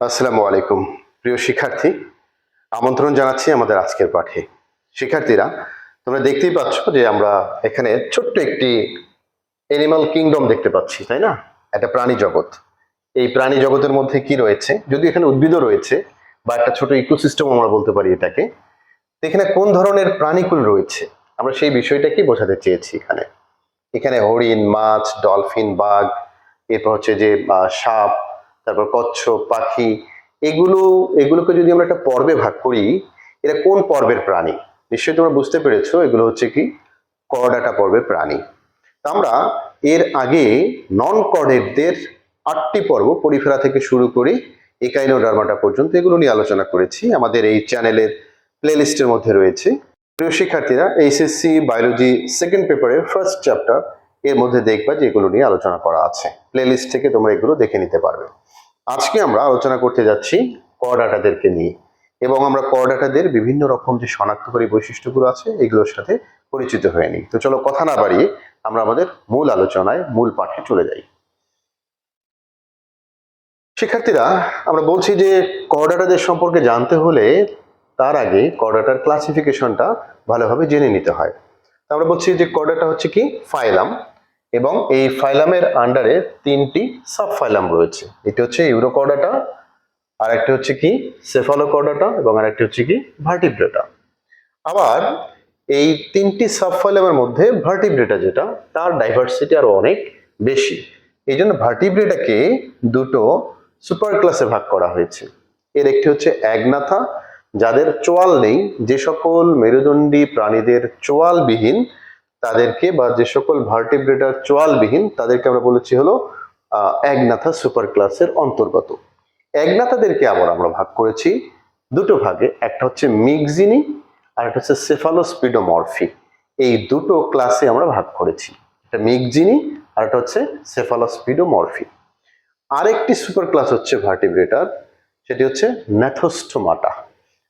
আসসালামু আলাইকুম। প্রিয় শিক্ষার্থী, আমন্ত্রণ জানাচ্ছি আমাদের আজকের পাঠে। শিক্ষার্থীরা, তোমরা দেখতেই পাচ্ছ যে আমরা এখানে ছোট্ট একটি এনিম্যাল কিংডম দেখতে পাচ্ছি, তাই না? একটা প্রাণী জগৎ। এই প্রাণী জগতের মধ্যে কি রয়েছে? যদি এখানে উদ্ভিদও রয়েছে, বা একটা ছোট ইকোসিস্টেম আমরা বলতে পারি এটাকে। এখানে কোন ধরনের প্রাণীকুল রয়েছে? আমরা সেই বিষয়টাকে বোঝাতে চেয়েছি এখানে। এখানে হরিণ, মাছ ডলফিন বাঘ, এরপর হচ্ছে যে সাপ তারপর কচ্ছপ, পাখি, এগুলো, এগুলোকে যদি আমরা একটা পর্বে ভাগ করি, এরা কোন পর্বের প্রাণী? নিশ্চয়ই তোমরা বুঝতে পেরেছ, এগুলো হচ্ছে কি? করডাটা পর্বের প্রাণী। আমরা এর আগে নন কর্ডেটদের আটটি পর্ব পরিফেরা থেকে শুরু করে একাইনোডার্মাটা পর্যন্ত এগুলো নিয়ে আলোচনা করেছি। আমাদের এই চ্যানেলের প্লেলিস্টের মধ্যে রয়েছে। প্রিয় শিক্ষার্থীরা, এইচএসসি বায়োলজি সেকেন্ড পেপারের ফার্স্ট চ্যাপ্টার, এর মধ্যে দেখবা যে এগুলো নিয়ে আলোচনা করা আছে। প্লেলিস্ট থেকে তোমরা এগুলো দেখে নিতে পারবে। আজকে আমরা আলোচনা করতে যাচ্ছি করডাটাদেরকে নিয়ে। এবং আমরা করডাটাদের বিভিন্ন রকম যে শনাক্তকারী বৈশিষ্ট্যগুলো আছে, এগুলোর সাথে পরিচিত হয়ে নিই। তো চলো কথা না বাড়িয়ে আমরা আমাদের মূল আলোচনায়, মূল পাঠে চলে যাই। শিক্ষার্থীরা, আমরা বলছি যে করডাটাদের সম্পর্কে জানতে হলে তার আগে করডাটার ক্লাসিফিকেশনটা ভালোভাবে জেনে নিতে হয়। আমরা বলছি যে করডাটা হচ্ছে কি? ফাইলাম। এবং এই ফাইলামের আন্ডারে তিনটি সাব ফাইলাম রয়েছে। এটি হচ্ছে ইউরোকর্ডাটা আর একটি হচ্ছে কি? সেফালোকর্ডাটা এবং আরেকটি হচ্ছে কি? ভার্টিব্রেটা আবার এই তিনটি সাব ফাইলামের মধ্যে ভার্টিব্রেটা যেটা, তার ডাইভার্সিটি আরও অনেক বেশি। এই জন্য ভার্টিব্রেটাকে দুটো সুপার ক্লাসে ভাগ করা হয়েছে। এর একটি হচ্ছে একনাথা যাদের চোয়াল নেই, যে সকল মেরুদণ্ডী প্রাণীদের চোয়ালবিহীন তাদেরকে বা যে সকল ভার্টিব্রেটার চোয়ালবিহীন তাদেরকে আমরা বলেছি হলো একনাথা সুপার ক্লাসের অন্তর্গত। একনাথাদেরকে আবার আমরা ভাগ করেছি দুটো ভাগে, একটা হচ্ছে মিগজিনি আর একটা হচ্ছে সেফালোস্পিডোমরফি এই দুটো ক্লাসে আমরা ভাগ করেছি, একটা মিগজিনি আর একটা হচ্ছে সেফালোস্পিডোমরফি আরেকটি সুপার ক্লাস হচ্ছে ভার্টিব্রেটার সেটি হচ্ছে ন্যাথোস্টোমাটা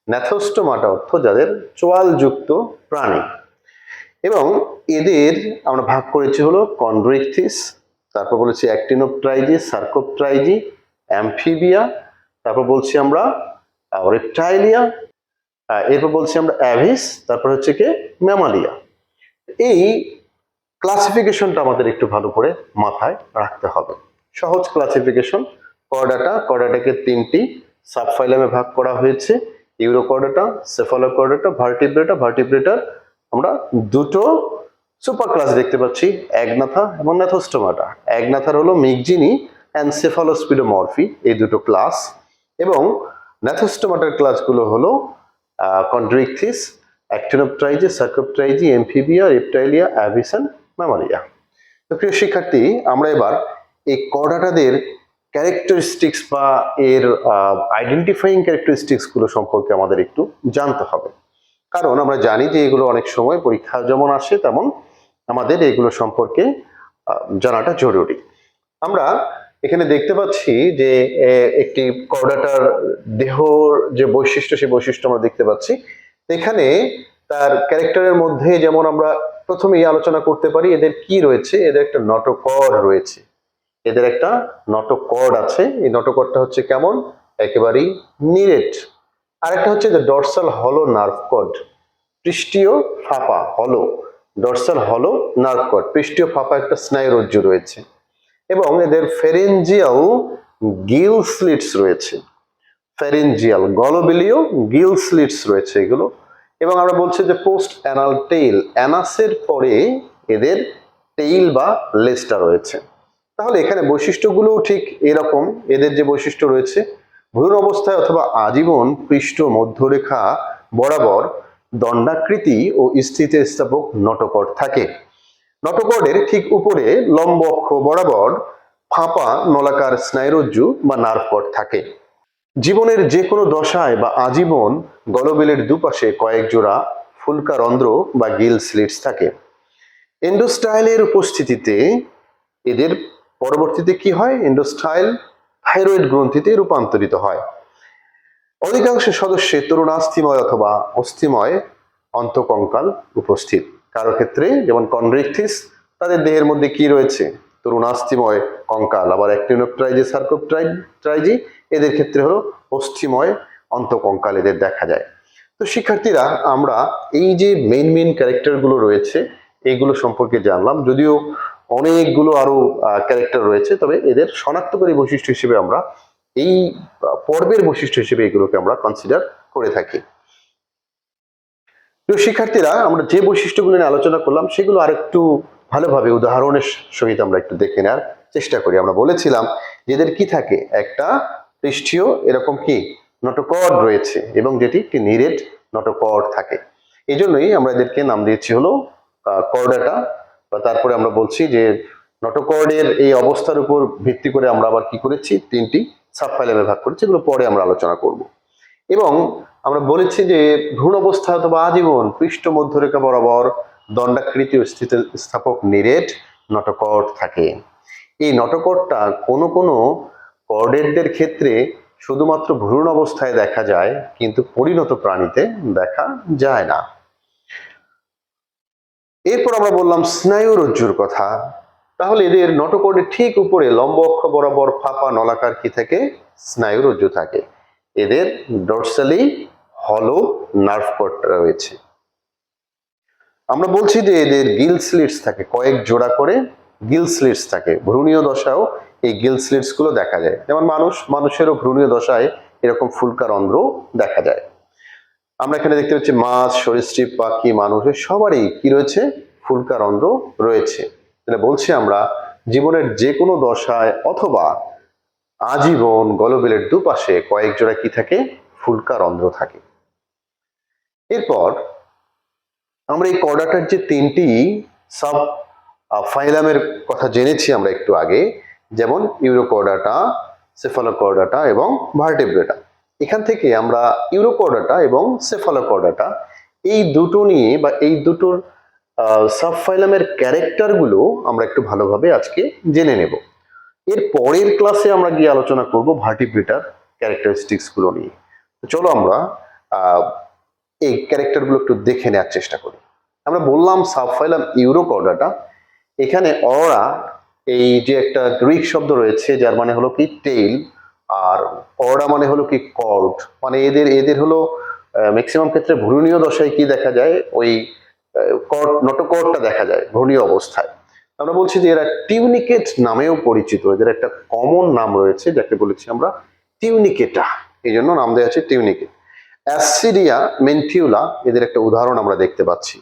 ন্যাথোস্টোমাটা অর্থ যাদের চোয়ালযুক্ত প্রাণী। এবং এদের আমরা ভাগ করেছি হলো কন্ড্রিকথিস, তারপর বলেছি অ্যাক্টিনোপ্ট্রাইজি সার্কোপ্ট্রাইজি অ্যামফিবিয়া, তারপর বলছি আমরা রেপটাইলিয়া এরপর বলছি আমরা অ্যাভিস, তারপর হচ্ছে কি ম্যামালিয়া। এই ক্লাসিফিকেশনটা আমাদের একটু ভালো করে মাথায় রাখতে হবে। সহজ ক্লাসিফিকেশন, কর্ডাটা, কর্ডাটাকে তিনটি সাবফাইলামে ভাগ করা হয়েছে, ইউরোকর্ডাটা, সেফালোকর্ডাটা, ভার্টিব্রেটা, ভার্টিব্রেটার আমরা দুটো সুপার ক্লাস দেখতে পাচ্ছি, একনাথা এবং ন্যাথোস্টোমাটা একনাথার হলো মিগজিনি অ্যান্ড এই দুটো ক্লাস। এবং ন্যাথোস্টোমাটার ক্লাসগুলো হলো কন্ড্রিকথিস অ্যাক্টিনোপ্ট্রাইজি সার্কোপ্ট্রাইজি এমফিবিয়া রেপটাইলিয়া অ্যাভিসন ম্যামালিয়া তো প্রিয় শিক্ষার্থী, আমরা এবার এই কর্ডাটাদের ক্যারেক্টারিস্টিক্স বা এর আইডেন্টিফাইং ক্যারেক্টারিস্টিক্সগুলো সম্পর্কে আমাদের একটু জানতে হবে। কারণ আমরা জানি যে এগুলো অনেক সময় পরীক্ষা যেমন আসে, তেমন আমাদের এগুলো সম্পর্কে জানাটা জরুরি। আমরা এখানে দেখতে পাচ্ছি যে একটি কর্ডাটার দেহর যে বৈশিষ্ট্য, সেই বৈশিষ্ট্য আমরা দেখতে পাচ্ছি। এখানে তার ক্যারেক্টারের মধ্যে যেমন আমরা প্রথমেই আলোচনা করতে পারি, এদের কি রয়েছে? এদের একটা নটকর রয়েছে। এদের একটা নটকর্ড আছে। এই নটকর্ডটা হচ্ছে কেমন? একেবারেই নিরেট। আরেকটা হচ্ছে যে ডরসাল হলো নার্ভ কর্ড পৃষ্ঠীয় ফাঁপা হলো ডরসাল হলো নার্ভ কর্ড পৃষ্ঠীয় ফাঁপা একটা স্নায়ুরজ্জু রয়েছে। এবং এদের ফেরেঞ্জিয়াল গিল স্লিটস রয়েছে। ফেরেঞ্জিয়াল গলবিলীয় গিল স্লিটস রয়েছে এগুলো। এবং আমরা বলছি যে পোস্ট অ্যানাল টেইল অ্যানাসের পরে এদের টেইল বা লেজটা রয়েছে। তাহলে এখানে বৈশিষ্ট্যগুলোও ঠিক এরকম। এদের যে বৈশিষ্ট্য রয়েছে ভ্রূণ অবস্থায় অথবা আজীবন পৃষ্ঠ মধ্যরেখা বরাবর দণ্ডাকৃতি ও স্থিতিস্থাপক নটকট থাকে। নটকটের ঠিক উপরে লম্ব অক্ষ বরাবর ফাঁপা নলাকার স্নায়ুরজ্জু বা নার্ভকট থাকে। জীবনের যে কোনো দশায় বা আজীবন গলবিলের দুপাশে কয়েক জোড়া ফুলকা রন্ধ্র বা গিল স্লিটস থাকে। এন্ডোস্টাইলের উপস্থিতিতে এদের পরবর্তীতে কি হয়? এন্ডোস্টাইল থাইরয়েড গ্রন্থিতে রূপান্তরিত হয়। অধিকাংশ সদস্যে তরুণাস্থিময় অথবা অস্থিময় অন্তকঙ্কাল উপস্থিত। কারও ক্ষেত্রে যেমন কন্ড্রিকথিস তাদের দেহের মধ্যে কি রয়েছে? তরুণাস্থিময় কঙ্কাল, আবার অ্যাক্টিনোট্রাইজি সার্কোট্রাইজি এদের ক্ষেত্রে হলো অস্থিময় অন্তকঙ্কাল এদের দেখা যায়। তো শিক্ষার্থীরা, আমরা এই যে মেইন মেইন ক্যারেক্টারগুলো রয়েছে এইগুলো সম্পর্কে জানলাম। যদিও অনেকগুলো আরও ক্যারেক্টার রয়েছে, তবে এদের শনাক্তকারী বৈশিষ্ট্য হিসেবে আমরা এই পর্বের বৈশিষ্ট্য হিসেবে এগুলোকে আমরা কনসিডার করে থাকি। প্রিয় শিক্ষার্থীরা, আমরা যে বৈশিষ্ট্যগুলো নিয়ে আলোচনা করলাম, সেগুলো আরেকটু ভালোভাবে উদাহরণের সহিত আমরা একটু দেখে নেওয়ার চেষ্টা করি। আমরা বলেছিলাম এদের কি থাকে? একটা পৃষ্ঠীয় এরকম কি? নটকর্ড রয়েছে এবং যেটি একটি নিরেট নটকর্ড থাকে। এই জন্যই আমরা এদেরকে নাম দিয়েছি হলো কর্ডাটা। বা তারপরে আমরা বলছি যে নটকর্ডের এই অবস্থার উপর ভিত্তি করে আমরা আবার কি করেছি? তিনটি সাবফাইলামে ভাগ করেছি, এগুলো পরে আমরা আলোচনা করব। এবং আমরা বলেছি যে ভ্রূণ অবস্থা অথবা আজীবন পৃষ্ঠ মধ্যরেখা বরাবর দণ্ডাকৃতি ও স্থিত, স্থাপক নিরেট নটকর্ড থাকে। এই নটকর্ডটা কোনো কোনো কর্ডেটদের ক্ষেত্রে শুধুমাত্র ভ্রূণ অবস্থায় দেখা যায়, কিন্তু পরিণত প্রাণীতে দেখা যায় না। এরপর আমরা বললাম স্নায়ুরজ্জুর কথা। তাহলে এদের নটকর্ডের ঠিক উপরে লম্ব অক্ষ বরাবর ফাঁপা নলাকার কি থাকে? স্নায়ুরজ্জু থাকে। এদের ডরসালি হলো নার্ভ কর্ডটা রয়েছে। আমরা বলছি যে এদের গিল স্লিটস থাকে, কয়েক জোড়া করে গিল স্লিটস থাকে। ভ্রূণীয় দশাও এই গিল স্লিটসগুলো দেখা যায়। যেমন মানুষ, মানুষেরও ভ্রূণীয় দশায় এরকম ফুলকা রন্ধ্র দেখা যায়। আমরা এখানে দেখতে পাচ্ছি মাছ, সরীসৃপ, পাখি মানুষের সবারই কি রয়েছে? ফুলকা রন্ধ্র রয়েছে। যেটা বলছি আমরা, জীবনের যে কোনো দশায় অথবা আজীবন গলবেলের দুপাশে কয়েক জোড়া কি থাকে? ফুলকা রন্ধ্র থাকে। এরপর আমরা এই কর্ডাটার যে তিনটি সাব ফাইলামের কথা জেনেছি আমরা একটু আগে, যেমন ইউরোকর্ডাটা সেফালোকর্ডাটা এবং ভার্টেব্রেটা এখান থেকে আমরা ইউরোকর্ডাটা এবং সেফালোকর্ডাটা এই দুটো নিয়ে বা এই দুটোর সাবফাইলামের ক্যারেক্টারগুলো আমরা একটু ভালোভাবে আজকে জেনে নেব। এর পরের ক্লাসে আমরা গিয়ে আলোচনা করব ভার্টিব্রেটার ক্যারেক্টারিস্টিক্সগুলো নিয়ে চলো আমরা এই ক্যারেক্টারগুলো একটু দেখে নেওয়ার চেষ্টা করি। আমরা বললাম সাবফাইলাম ইউরোকর্ডাটা এখানে অরা এই যে একটা গ্রিক শব্দ রয়েছে, যার মানে হলো কি টেইল আর অরা মানে হলো কি কর্ড। মানে এদের এদের হলো ম্যাক্সিমাম ক্ষেত্রে ভ্রূণীয় দশায় কি দেখা যায়? ওই কর্ড, নটকর্ডটা দেখা যায় ভ্রূণীয় অবস্থায়। আমরা বলছি যে এরা টিউনিকেট নামেও পরিচিত। এদের একটা কমন নাম রয়েছে, যাকে বলেছি আমরা টিউনিকেটা। এই জন্য নাম দেওয়া আছে টিউনিকেট। অ্যাসিডিয়া মেন্টিউলা এদের একটা উদাহরণ আমরা দেখতে পাচ্ছি।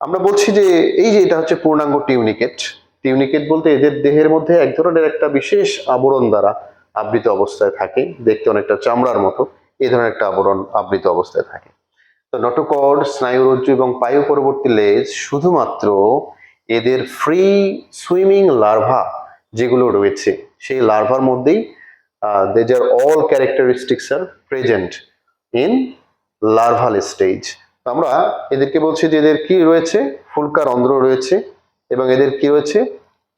আমরা বলছি যে এই যে এটা হচ্ছে পূর্ণাঙ্গ টিউনিকেট। টিউনিকেট বলতে এদের দেহের মধ্যে এক ধরনের একটা বিশেষ আবরণ দ্বারা আবৃত অবস্থায় থাকে, দেখতে অনেকটা চামড়ার মতো, এই ধরনের একটা আবরণ আবৃত অবস্থায় থাকে। তো নটকর্ড, স্নায়ুরজ্জু এবং পায়ু পরবর্তী লেজ শুধুমাত্র এদের ফ্রি সুইমিং লার্ভা যেগুলো রয়েছে, সেই লার্ভার মধ্যেই they are all characteristics are present in larval stage আমরা এদেরকে বলছি যে এদের কি রয়েছে? ফুলকা রন্ধ্র রয়েছে এবং এদের কি রয়েছে?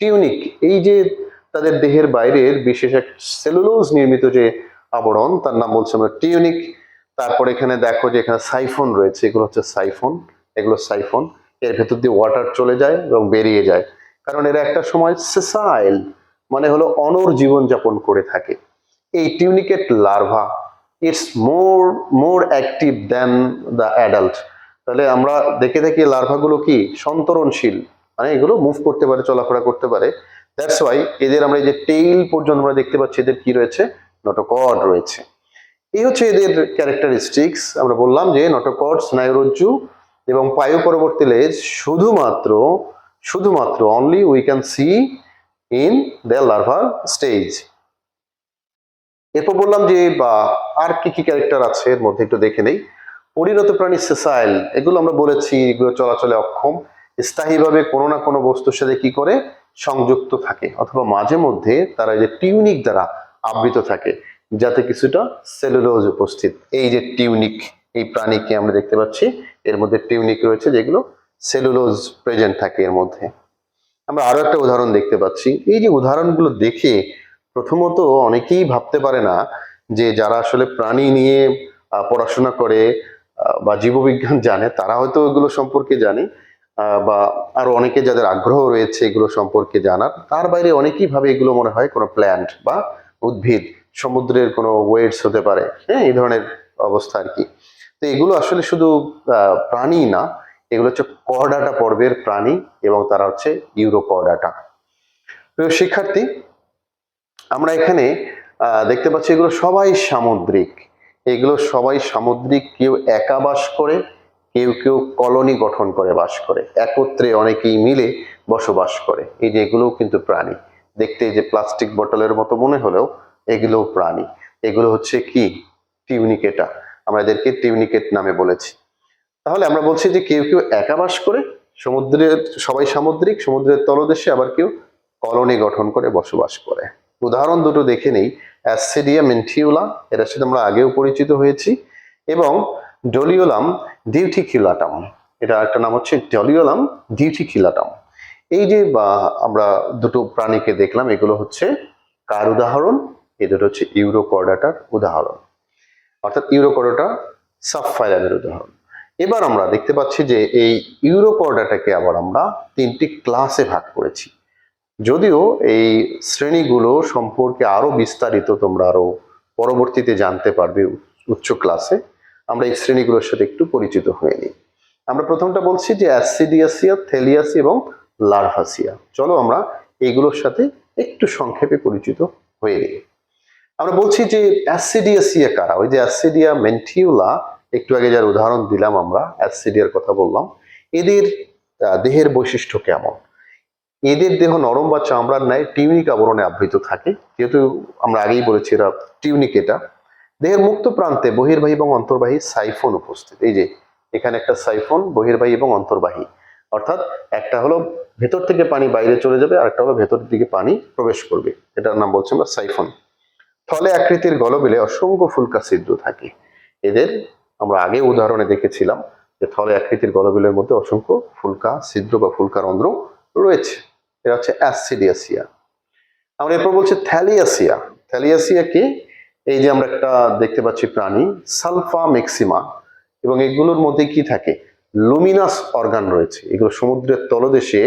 টিউনিক এই যে তাদের দেহের বাইরের বিশেষ এক সেলুলোজ নির্মিত যে আবরণ, তার নাম বলছে আমরা টিউনিক। তারপর এখানে দেখো যে এখানে সাইফন রয়েছে, এগুলো হচ্ছে সাইফন, এগুলো সাইফন। এর ভেতর দিয়ে ওয়াটার চলে যায় এবং বেরিয়ে যায়। কারণ এরা একটা সময় সেসাইল মানে হলো অনর জীবন যাপন করে থাকে। এই tunicate larva it's more more active than the adult তাহলে আমরা দেখে দেখি লার্ভাগুলো কি সন্তরণশীল মানে এগুলো মুভ করতে পারে, চলাফেরা করতে পারে। দ্যাটস ওয়াই এদের আমরা এই যে টেইল পর্যন্ত আমরা দেখতে পাচ্ছি এদের কি রয়েছে? নটকর্ড রয়েছে। এই হচ্ছে এদের ক্যারেক্টারিস্টিক্স আমরা বললাম যে নটকর্ড স্নায়ুরজ্জু এবং পায়ু পরবর্তী লেজ শুধুমাত্র শুধুমাত্র only we can see in the লার্ভার স্টেজ এরপর বললাম যে, বা আর কি কি ক্যারেক্টার আছে? এর মধ্যে একটু দেখে নেই। পরিণত প্রাণী সেসাইল এগুলো আমরা বলেছি, এগুলো চলাচলে অক্ষম। স্থায়ীভাবে কোনো না কোনো বস্তুর সাথে কি করে? সংযুক্ত থাকে অথবা মাঝে মধ্যে তারা যে টিউনিক দ্বারা আবৃত থাকে, যাতে কিছুটা সেলুলোজ উপস্থিত। এই যে টিউনিক, এই প্রাণীকে আমরা দেখতে পাচ্ছি, এর মধ্যে টিউনিক রয়েছে যেগুলো সেলুলোজ প্রেজেন্ট থাকে এর মধ্যে। আমরা আরও একটা উদাহরণ দেখতে পাচ্ছি। এই যে উদাহরণগুলো দেখে প্রথমত অনেকেই ভাবতে পারে না যে যারা আসলে প্রাণী নিয়ে পড়াশোনা করে বা জীববিজ্ঞান জানে, তারা হয়তো এগুলো সম্পর্কে জানে। বা আরও অনেকে যাদের আগ্রহ রয়েছে এগুলো সম্পর্কে জানার, তার বাইরে অনেকেই ভাবে এগুলো মনে হয় কোনো প্ল্যান্ট বা উদ্ভিদ, সমুদ্রের কোনো ওয়েটস হতে পারে। হ্যাঁ এই ধরনের অবস্থা আর কি। তো এগুলো আসলে শুধু প্রাণী না, এগুলো হচ্ছে কর্ডাটা পর্বের প্রাণী এবং তারা হচ্ছে ইউরোকর্ডাটা প্রিয় শিক্ষার্থী, আমরা এখানে দেখতে পাচ্ছি এগুলো সবাই সামুদ্রিক। এগুলো সবাই সামুদ্রিক, কেউ একা বাস করে কেউ কেউ কলোনি গঠন করে, বাস করে। একত্রে অনেকেই মিলে বসবাস করে। এই যে এগুলোও কিন্তু প্রাণী। দেখতে যে প্লাস্টিক বোতলের মতো মনে হলেও এগুলোও প্রাণী। এগুলো হচ্ছে কি? টিউনিকেটা। আমরা এদেরকে টিউনিকেট নামে বলেছি। তাহলে আমরা বলছি যে কেউ কেউ একা বাস করে, সমুদ্রের, সবাই সামুদ্রিক, সমুদ্রের তলদেশে আবার কেউ কলোনি গঠন করে বসবাস করে। উদাহরণ দুটো দেখে নেই। অ্যাসিডিয়া মেন্টিউলা এটার সাথে আমরা আগেও পরিচিত হয়েছি। এবং ডলিওলাম ডিউটিকিউলাটাম এটা একটা নাম হচ্ছে ডলিওলাম ডিউটিকিউলাটাম এই যে আমরা দুটো প্রাণীকে দেখলাম, এগুলো হচ্ছে কার উদাহরণ? এই দুটো হচ্ছে ইউরোকর্ডাটার উদাহরণ। অর্থাৎ ইউরোকর্ডাটা সাবফাইলামের উদাহরণ। এবার আমরা দেখতে পাচ্ছি যে, এই ইউরোকর্ডাটাকে আবার আমরা তিনটি ক্লাসে ভাগ করেছি। যদিও এই শ্রেণীগুলো সম্পর্কে আরও বিস্তারিত তোমরা আরও পরবর্তীতে জানতে পারবে উচ্চ ক্লাসে। আমরা এই শ্রেণীগুলোর সাথে একটু পরিচিত হয়ে নিই। আমরা প্রথমটা বলছি যে অ্যাসিডিয়াসিয়া থেলিয়াসি এবং লার্ভাসিয়া। চলো আমরা এইগুলোর সাথে একটু সংক্ষেপে পরিচিত হয়ে নিই। আমরা বলছি যে অ্যাসিডিয়াসিয়া কারা? ওই যে অ্যাসিডিয়া মেন্টিউলা, একটু আগে যার উদাহরণ দিলাম আমরা, অ্যাসিডিয়ার কথা বললাম। এদের দেহের বৈশিষ্ট্য কেমন? এদের দেহ নরম বা চামড়ার ন্যায় টিউনিক আবরণে আবৃত থাকে। যেহেতু আমরা আগেই বলেছি এরা টিউনিক এটা দেহের মুক্ত প্রান্তে বহির্বাহী এবং অন্তর্বাহী সাইফোন উপস্থিত। এই যে, এখানে একটা সাইফন, বহির্বাহী এবং অন্তর্বাহী। অর্থাৎ একটা হলো ভেতর থেকে পানি বাইরে চলে যাবে আর একটা হলো ভেতরের দিকে পানি প্রবেশ করবে। এটার নাম বলছি আমরা সাইফন। থলে আকৃতির গলবিলে অসংখ্য ফুলকা ছিদ্র থাকে। এদের আমরা আগে উদাহরণে দেখেছিলাম যে থলে আকৃতির গলবিলের মধ্যে অসংখ্য ফুলকা ছিদ্র বা ফুলকা রন্ধ্র রয়েছে। এটা হচ্ছে অ্যাসিডিয়াসিয়া। আমরা এরপর বলছি থ্যালিয়াসিয়া। থ্যালিয়াসিয়া কি? এই যে আমরা একটা দেখতে পাচ্ছি প্রাণী, সালফা ম্যাক্সিমা এবং এগুলোর মধ্যে কি থাকে? লুমিনাস অর্গান রয়েছে। এগুলো সমুদ্রের তলদেশে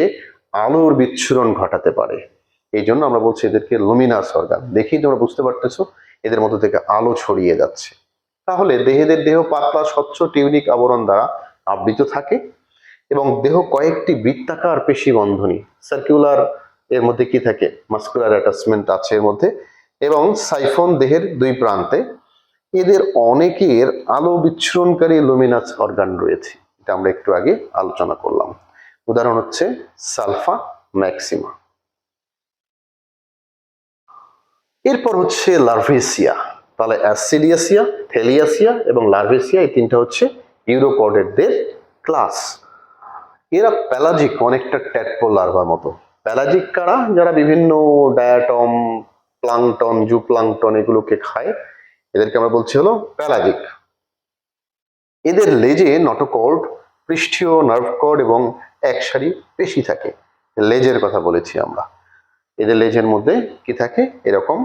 আলোর বিচ্ছুরণ ঘটাতে পারে। এই জন্য আমরা বলছি এদেরকে লুমিনাস অর্গান। দেখেই তোমরা বুঝতে পারতেছো, এদের মধ্যে থেকে আলো ছড়িয়ে যাচ্ছে। তাহলে দেহেদের দেহ পাতলা, স্বচ্ছ, টিউনিক আবরণ দ্বারা আবৃত থাকে, এবং দেহ কয়েকটি বৃত্তাকার পেশি বন্ধনী সার্কুলার এর মধ্যে কি থাকে? মাস্কুলার অ্যাটাচমেন্ট আছে এর মধ্যে। এবং সাইফন দেহের দুই প্রান্তে। এদের অনেকের আলো বিচ্ছুরণকারী লুমিনাস অর্গান রয়েছে। এটা আমরা একটু আগে আলোচনা করলাম। উদাহরণ হচ্ছে সালফা ম্যাক্সিমা। এরপর হচ্ছে লার্ভেসিয়া। তাহলে অ্যাসিডিয়াসিয়া থেলিয়াসিয়া এবং লার্ভেসিয়া এই তিনটা হচ্ছে ইউরোকর্ডেটদের ক্লাস এরা প্যালাজিক অনেকটা ট্যাটপো লার্ভার মতো। প্যালাজিক কারা? যারা বিভিন্ন ডায়াটম প্লাংটন জু প্লাংটন এগুলোকে খায়। এদেরকে আমরা বলছি হলো প্যালাজিক এদের লেজে নটোকর্ড, পৃষ্ঠীয় নার্ভ কর্ড এবং এক সারি পেশি থাকে। লেজের কথা বলেছি আমরা। এদের লেজের মধ্যে কি থাকে? এরকম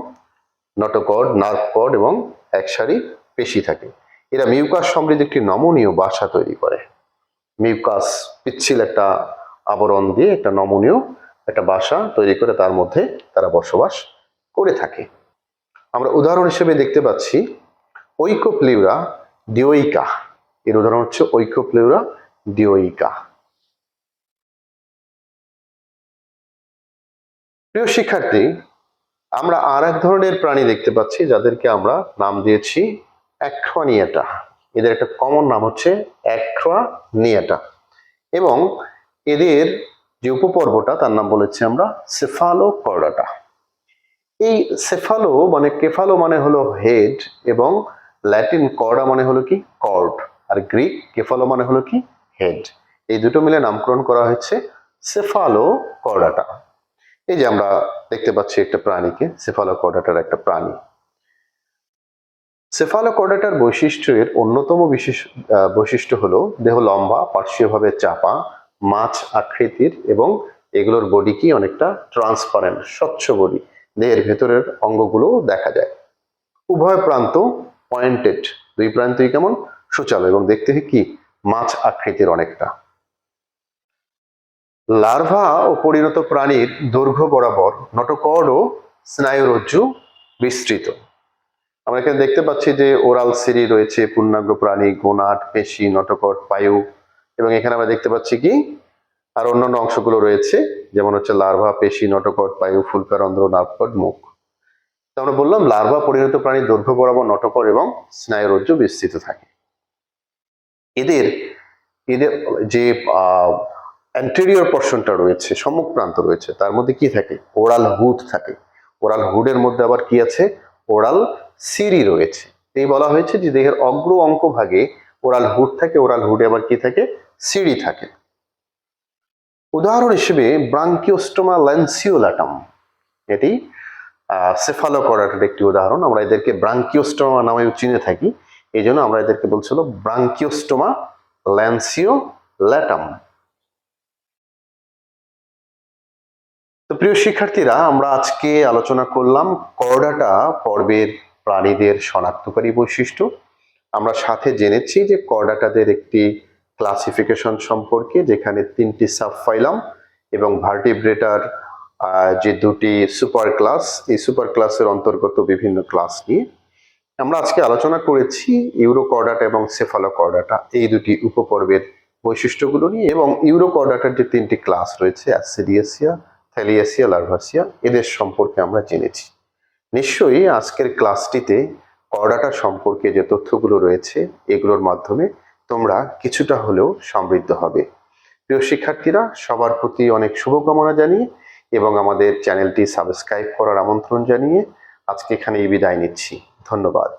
নটোকর্ড নার্ভ কর্ড এবং এক সারি পেশি থাকে। এরা মিউকাস সমৃদ্ধ একটি নমনীয় বাসা তৈরি করে। মিউকাস পিচ্ছিল একটা আবরণ দিয়ে একটা নমনীয় একটা বাসা তৈরি করে, তার মধ্যে তারা বসবাস করে থাকে। আমরা উদাহরণ হিসেবে দেখতে পাচ্ছি ঐকোপ্লিউরা ডিওইকা। এর উদাহরণ হচ্ছে ঐকোপ্লিউরা ডিওইকা। প্রিয় শিক্ষার্থী, আমরা আর এক ধরনের প্রাণী দেখতে পাচ্ছি, যাদেরকে আমরা নাম দিয়েছি অ্যাক্রোনিয়াটা। এদের একটা কমন নাম হচ্ছে অ্যাক্রোনিয়াটা। এবং এদের যে উপপর্বটা, তার নাম বলেছি আমরা সেফালো কর্ডাটা এই সেফালো মানে কেফালো মানে হলো হেড এবং ল্যাটিন কর্ডা মানে হলো কি? কর্ড আর গ্রিক কেফালো মানে হলো কি? হেড এই দুটো মিলে নামকরণ করা হয়েছে সেফালো কর্ডাটা এই যে আমরা দেখতে পাচ্ছি একটা প্রাণীকে সেফালোকর্ডাটার একটা প্রাণী। সেফালোকর্ডাটার বৈশিষ্ট্যের অন্যতম বিশেষ বৈশিষ্ট্য হলো দেহ লম্বা, পার্শ্বীয়ভাবে চাপা, মাছ আকৃতির এবং এগুলোর বডি কি অনেকটা ট্রান্সপারেন্ট স্বচ্ছ বডি দেহের ভেতরের অঙ্গগুলো দেখা যায়। উভয় প্রান্ত পয়েন্টেড দুই প্রান্তই কেমন? সুচালো এবং দেখতে কি? মাছ আকৃতির অনেকটা। লার্ভা ও পরিণত প্রাণীর দৈর্ঘ্য বরাবর নটকর্ড ও স্নায়ুরজ্জু বিস্তৃত। আমরা এখানে দেখতে পাচ্ছি যে ওরাল সিরি রয়েছে, পূর্ণাঙ্গ প্রাণী, গোনাট, পেশি নটকট পায়ু এবং এখানে আমরা দেখতে পাচ্ছি কি? আর অন্যান্য অংশগুলো রয়েছে, যেমন হচ্ছে লার্ভা, পেশি, নটকট, বায়ু ফুলকার ফুলকারন্ধ্র নার্ভকট মুখ। তো আমরা বললাম, লার্ভা পরিণত প্রাণীর দৈর্ঘ্য বরাবর নটকট এবং স্নায়ুরজ্জু বিস্তৃত থাকে। এদের এদের যে অ্যান্টেরিয়র পোর্শনটা রয়েছে, সম্মুখ প্রান্ত রয়েছে, তার মধ্যে কি থাকে? ওরাল হুড থাকে। ওরাল হুডের মধ্যে আবার কি আছে? ওরাল সিরি রয়েছে। এই বলা হয়েছে যে দেহের অগ্র অঙ্ক ভাগে ওরাল হুড থাকে, ওরাল হুডে আবার কি থাকে? সিঁড়ি থাকে। উদাহরণ হিসেবে ব্রাঙ্কিওস্টোমা ল্যান্সিওলাটাম। এটি সেফালোকরাটের একটি উদাহরণ। আমরা এদেরকে ব্রাঙ্কিওস্টোমা নামে চিনে থাকি। এই জন্য আমরা এদেরকে বলছিল ব্রাঙ্কিওস্টোমা ল্যান্সিও ল্যাটাম তো প্রিয় শিক্ষার্থীরা, আমরা আজকে আলোচনা করলাম করডাটা পর্বের প্রাণীদের শনাক্তকারী বৈশিষ্ট্য। আমরা সাথে জেনেছি যে করডাটাদের একটি ক্লাসিফিকেশন সম্পর্কে, যেখানে তিনটি সাবফাইলাম এবং ভার্টিব্রেটার যে দুটি সুপার ক্লাস এই সুপার ক্লাসের অন্তর্গত বিভিন্ন ক্লাস নিয়ে। আমরা আজকে আলোচনা করেছি ইউরোকর্ডাটা এবং সেফালোকর্ডাটা এই দুটি উপপর্বের বৈশিষ্ট্যগুলো নিয়ে এবং ইউরোকর্ডাটার যে তিনটি ক্লাস রয়েছে অ্যাসিডিয়াসিয়া থ্যালিয়াসিয়া লার্ভাসিয়া এদের সম্পর্কে আমরা জেনেছি। নিশ্চয়ই আজকের ক্লাসটিতে করডাটা সম্পর্কে যে তথ্যগুলো রয়েছে, এগুলোর মাধ্যমে তোমরা কিছুটা হলেও সমৃদ্ধ হবে। প্রিয় শিক্ষার্থীরা, সবার প্রতি অনেক শুভকামনা জানিয়ে এবং আমাদের চ্যানেলটি সাবস্ক্রাইব করার আমন্ত্রণ জানিয়ে আজকে এখানেই বিদায় নিচ্ছি। ধন্যবাদ।